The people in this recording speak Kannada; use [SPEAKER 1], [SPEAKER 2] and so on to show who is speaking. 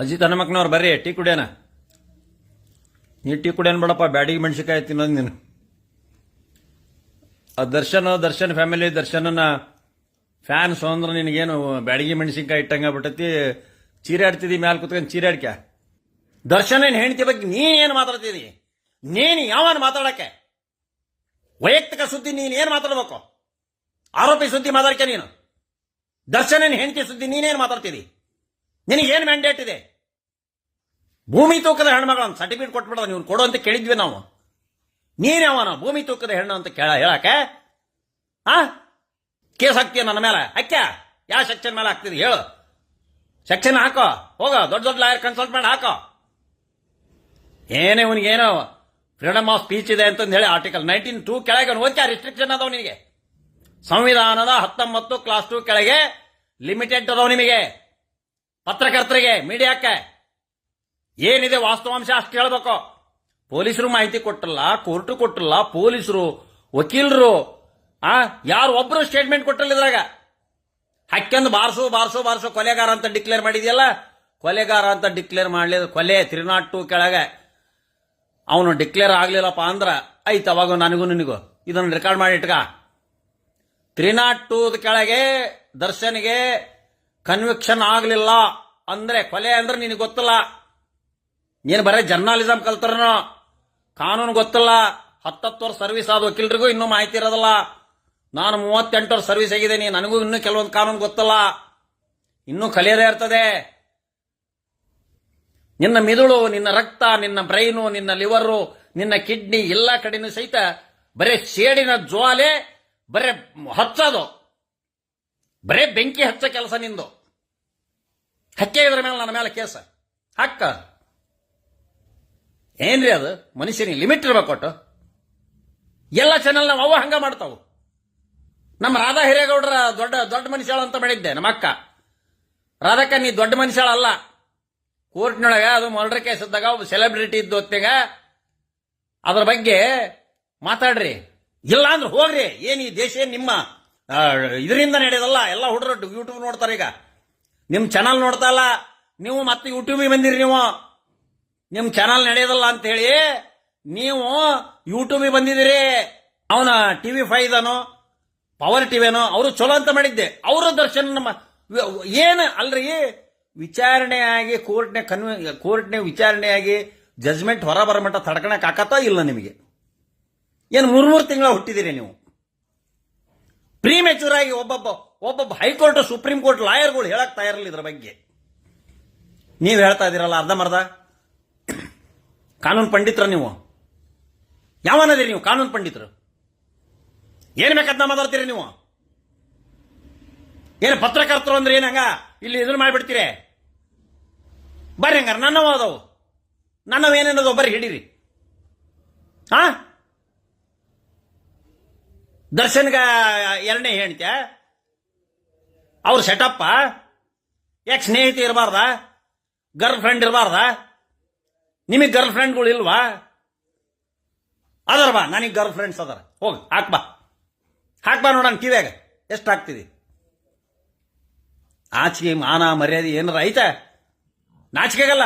[SPEAKER 1] ಅಜಿತ್ ಹನುಮಕ್ನವ್ರು ಬರ್ರಿ, ಟೀ ಕುಡಿಯೋಣ ನೀ ಟೀ ಕುಡಿಯೋಣ ಬೇಡಪ್ಪ, ಬ್ಯಾಡಿಗೆ ಮೆಣಸಿಕಾಯಿ ತಿನ್ನೋದು ನೀನು. ಆ ದರ್ಶನ್ ದರ್ಶನ್ ಫ್ಯಾಮಿಲಿ ದರ್ಶನನ ಫ್ಯಾನ್ಸ್ ಅಂದ್ರೆ ನಿನಗೇನು ಬ್ಯಾಡಿಗೆ ಮೆಣಸಿನ್ಕಾಯಿ ಇಟ್ಟಂಗ ಬಿಟ್ಟತಿ ಚೀರಾಡ್ತಿದಿ ಮ್ಯಾಲ ಕುತ್ಕೊಂಡು ಚೀರಾಡ್ಕ ದರ್ಶನ ಏನು ಹೆಂಡತಿ ಬಗ್ಗೆ ನೀ ಏನು ಮಾತಾಡ್ತಿದಿ ನೀನು ಯಾವನ್ ಮಾತಾಡಕ್ಕೆ? ವೈಯಕ್ತಿಕ ಸುದ್ದಿ ನೀನ್ ಏನ್ ಮಾತಾಡ್ಬೇಕು? ಆರೋಪಿ ಸುದ್ದಿ ಮಾತಾಡ್ಕೆ ನೀನು? ದರ್ಶನ ಏನು ಹೆಂಡತಿ ಸುದ್ದಿ ನೀನೇನು ಮಾತಾಡ್ತೀರಿ ನಿನಗೇನು ಮ್ಯಾಂಡೇಟ್ ಇದೆ? ಭೂಮಿ ತೂಕದ ಹೆಣ್ಮಗಳನ್ನ ಸರ್ಟಿಫಿಕೇಟ್ ಕೊಟ್ಬಿಡ ನೀವು ಕೊಡು ಅಂತ ಕೇಳಿದ್ವಿ ನಾವು. ನೀನ್ ಯಾವನ? ಭೂಮಿ ತೂಕದ ಹೆಣ್ಣು ಅಂತ ಕೇಳ, ಹೇಳಕ್ಕೆ? ಆ? ಕೇಸ್ ಹಾಕ್ತೀಯ ನನ್ನ ಮೇಲೆ? ಹಾಕ್ಯ? ಯಾವ ಸೆಕ್ಷನ್ ಮೇಲೆ ಹಾಕ್ತಿದಿ ಹೇಳು. ಸೆಕ್ಷನ್ ಹಾಕೋ. ಹೋಗ. ದೊಡ್ಡ ದೊಡ್ಡ ಲಾಯರ್ ಕನ್ಸಲ್ಟ್ ಮಾಡಿ, ಹಾಕೋ. ಏನೇ ಇವನಿಗೇನೋ ಫ್ರೀಡಮ್ ಆಫ್ ಸ್ಪೀಚ್ ಇದೆ ಅಂತಂದು ಹೇಳಿ ಆರ್ಟಿಕಲ್ ನೈನ್ಟೀನ್ ಟೂ ಕೆಳಗೆ ಓದ್ತಾ ರಿಸ್ಟ್ರಿಕ್ಷನ್ ಅದಾವ ನಿನಗೆ. ಸಂವಿಧಾನದ ಹತ್ತೊಂಬತ್ತು ಕ್ಲಾಸ್ ಟೂ ಕೆಳಗೆ ಲಿಮಿಟೆಡ್ ಅದಾವ ನಿಮಗೆ. ಪತ್ರಕರ್ತರಿಗೆ ಮೀಡಿಯಾಕ್ಕೆ ಏನಿದೆ ವಾಸ್ತವಾಂಶ ಅಷ್ಟು ಹೇಳ್ಬೇಕು ಪೊಲೀಸರು ಮಾಹಿತಿ ಕೊಟ್ಟಲ್ಲ, ಕೋರ್ಟು ಕೊಟ್ಟಲ್ಲ, ಪೊಲೀಸರು, ವಕೀಲರು, ಆ, ಯಾರು ಒಬ್ರು ಸ್ಟೇಟ್ಮೆಂಟ್ ಕೊಟ್ಟಲ್ಲ ಇದ್ರಾಗ? ಹಕ್ಕೆಂದು ಬಾರ್ಸು ಬಾರ್ಸು ಬಾರ್ಸು, ಕೊಲೆಗಾರ ಅಂತ ಡಿಕ್ಲೇರ್ ಮಾಡಿದೆಯಲ್ಲ? ಕೊಲೆಗಾರ ಅಂತ ಡಿಕ್ಲೇರ್ ಮಾಡಲಿಲ್ಲ, ಕೊಲೆ ತ್ರೀ ಟು ಟೂ ಕೆಳಗೆ. ಅವನು ಡಿಕ್ಲೇರ್ ಆಗ್ಲಿಲ್ಲಪ್ಪ ಅಂದ್ರ ಐತ್ ಅವಾಗ ನನಗೂ ನಿನಗೂ. ಇದನ್ನು ರೆಕಾರ್ಡ್ ಮಾಡಿ ಇಟ್ಕ. ತ್ರಿನಾಟ್ ಟೂ ಕೆಳಗೆ ದರ್ಶನ್ಗೆ ಕನ್ವಿಕ್ಷನ್ ಆಗಲಿಲ್ಲ. ಅಂದ್ರೆ ಕೊಲೆ ಅಂದ್ರೆ ನಿನಗೆ ಗೊತ್ತಿಲ್ಲ. ನೀನು ಬರೀ ಜರ್ನಲಿಸಂ ಕಲ್ತರನು? ಕಾನೂನು ಗೊತ್ತಿಲ್ಲ. ಹತ್ತತ್ತು ವರ್ಷ ಸರ್ವಿಸ್ ಆದ ವಕೀಲರಿಗೂ ಇನ್ನೂ ಮಾಹಿತಿ ಇರೋದಿಲ್ಲ. ನಾನು ಮೂವತ್ತೆಂಟು ವರ್ಷ ಸರ್ವಿಸ್ ಆಗಿದ್ದೀನಿ. ನನಗೂ ಇನ್ನೂ ಕೆಲವೊಂದು ಕಾನೂನು ಗೊತ್ತಲ್ಲ. ಇನ್ನೂ ಕಲಿಯದೇ ಇರ್ತದೆ. ನಿನ್ನ ಮಿದುಳು, ನಿನ್ನ ರಕ್ತ, ನಿನ್ನ ಬ್ರೈನು ನಿನ್ನ ಲಿವರು ನಿನ್ನ ಕಿಡ್ನಿ ಎಲ್ಲ ಕಡೆನೂ ಸಹಿತ ಬರೇ ಸೇಡಿನ ಜ್ವಾಲೆ ಬರೇ ಹಚ್ಚೋದು. ಬರೇ ಬೆಂಕಿ ಹಚ್ಚ ಕೆಲಸ ನಿಂದು. ಹಕ್ಕೆ ಇದ್ರ ಮೇಲೆ ನನ್ನ ಮೇಲೆ ಕೇಸ. ಹಕ್ಕ. ಏನ್ರಿ ಅದು? ಮನುಷ್ಯನಿಗೆ ಲಿಮಿಟ್ ಇರ್ಬೇಕು ಒಟ್ಟು? ಎಲ್ಲ ಚಾನಲ್ ನಾವು ಅವ ಹಂಗ ಮಾಡ್ತಾವು. ನಮ್ಮ ರಾಧಾ ಹಿರೇಗೌಡರ ದೊಡ್ಡ ದೊಡ್ಡ ಮನುಷ್ಯಳು ಅಂತ ಮಾಡಿದ್ದೆ ನಮ್ಮ ಅಕ್ಕ. ರಾಧಕ್ಕ, ನೀ ದೊಡ್ಡ ಮನುಷ್ಯಳಲ್ಲ ಕೋರ್ಟ್ನೊಳಗೆ ಅದು ಮರ್ಡರ್ ಕೇಸ್ ಇದ್ದಾಗ ಒಬ್ಬ ಸೆಲೆಬ್ರಿಟಿ ಇದ್ದು ಹೊತ್ತಿಗ ಅದ್ರ ಬಗ್ಗೆ ಮಾತಾಡ್ರಿ. ಇಲ್ಲ ಅಂದ್ರೆ ಹೋಗ್ರಿ. ಏನು ಈ ದೇಶ ನಿಮ್ಮ? ಇದರಿಂದ ನಡೆಯೋದಲ್ಲ ಎಲ್ಲ ಹುಡುಗರು ಯೂಟ್ಯೂಬ್ ನೋಡ್ತಾರೆ ಈಗ. ನಿಮ್ಮ ಚಾನಲ್ ನೋಡ್ತಾ ಅಲ್ಲ ನೀವು ಮತ್ತೆ ಯೂಟ್ಯೂಬಿಗೆ ಬಂದಿರಿ ನೀವು. ನಿಮ್ ಚಾನಲ್ ನಡೆಯೋದಲ್ಲ ಅಂತ ಹೇಳಿ ನೀವು ಯೂಟ್ಯೂಬಿಗೆ ಬಂದಿದ್ದೀರಿ. ಅವನ ಟಿವಿ ಇದಾನೋ ಪವರ್ ಟಿವಿನೋ ಅವರು ಚಲೋ ಅಂತ ಮಾಡಿದ್ದೆ. ಅವರ ದರ್ಶನ ನಮ್ಮ ಏನು ಅಲ್ರಿ? ವಿಚಾರಣೆಯಾಗಿ ಕೋರ್ಟ್ನೆ ಕನ್ವೆ ಕೋರ್ಟ್ನೆ ವಿಚಾರಣೆಯಾಗಿ ಜಜ್ಮೆಂಟ್ ಹೊರ ಬರಮಟ್ಟ ತಡ್ಕೊಳಕ್ ಆಕತ್ತಾ ಇಲ್ಲ ನಿಮಗೆ? ಏನು ಮೂರು ಮೂರು ತಿಂಗಳ ಹುಟ್ಟಿದಿರಿ ನೀವು? ಪ್ರೀ ಮೆಚೂರ್ ಆಗಿ ಒಬ್ಬೊಬ್ಬ ಒಬ್ಬೊಬ್ಬ ಹೈಕೋರ್ಟ್ ಸುಪ್ರೀಂ ಕೋರ್ಟ್ ಲಾಯರ್ಗಳು ಹೇಳಕ್ ತಯಾರಿಲ್ಲ ಇದ್ರ ಬಗ್ಗೆ. ನೀವು ಹೇಳ್ತಾ ಇದ್ದೀರಲ್ಲ ಅರ್ಧಮರ್ಧ ಕಾನೂನು ಪಂಡಿತರ ನೀವು? ಯಾವನದಿರಿ ನೀವು, ಕಾನೂನು ಪಂಡಿತರು? ಏನ್ ಬೇಕಾದ ಮಾತಾಡ್ತೀರಿ ನೀವು? ಏನು ಪತ್ರಕರ್ತರು ಅಂದ್ರೆ ಏನಂಗ ಇಲ್ಲಿ ಇದನ್ನ ಮಾಡಿಬಿಡ್ತೀರಿ? ಬರ್ರಿ ಹಂಗಾರ ನನ್ನವ ಅದಾವು ನನ್ನವ ಏನೇನದು ಬರ್ರಿ ಹಿಡೀರಿ. ಹಾ ದರ್ಶನ್ಗ ಎರಡನೇ ಹೇಳ್ತ್ಯ ಅವ್ರ ಸೆಟಪ್ಪ ಯಾಕೆ ಸ್ನೇಹಿತ ಇರಬಾರ್ದ, ಗರ್ಲ್ ಫ್ರೆಂಡ್ ಇರಬಾರ್ದ ನಿಮಗೆ ಗರ್ಲ್ ಫ್ರೆಂಡ್ಗಳು ಇಲ್ವಾ? ಅದರ ಬಾ, ನನಗೆ ಗರ್ಲ್ ಫ್ರೆಂಡ್ಸ್ ಅದಾರ. ಹೋಗಿ ಹಾಕ್ಬಾ ಬಾ. ಹಾಕ್ ಬಾ ನೋಡೋಣ, ಕಿವ್ಯಾಗ? ಎಷ್ಟು ಹಾಕ್ತಿದಿ ಆಚಿಗೆ ಮಾನ ಮರ್ಯಾದೆ ಏನಾರ ಐತೆ? ನಾಚಿಕೆಗಲ್ಲ?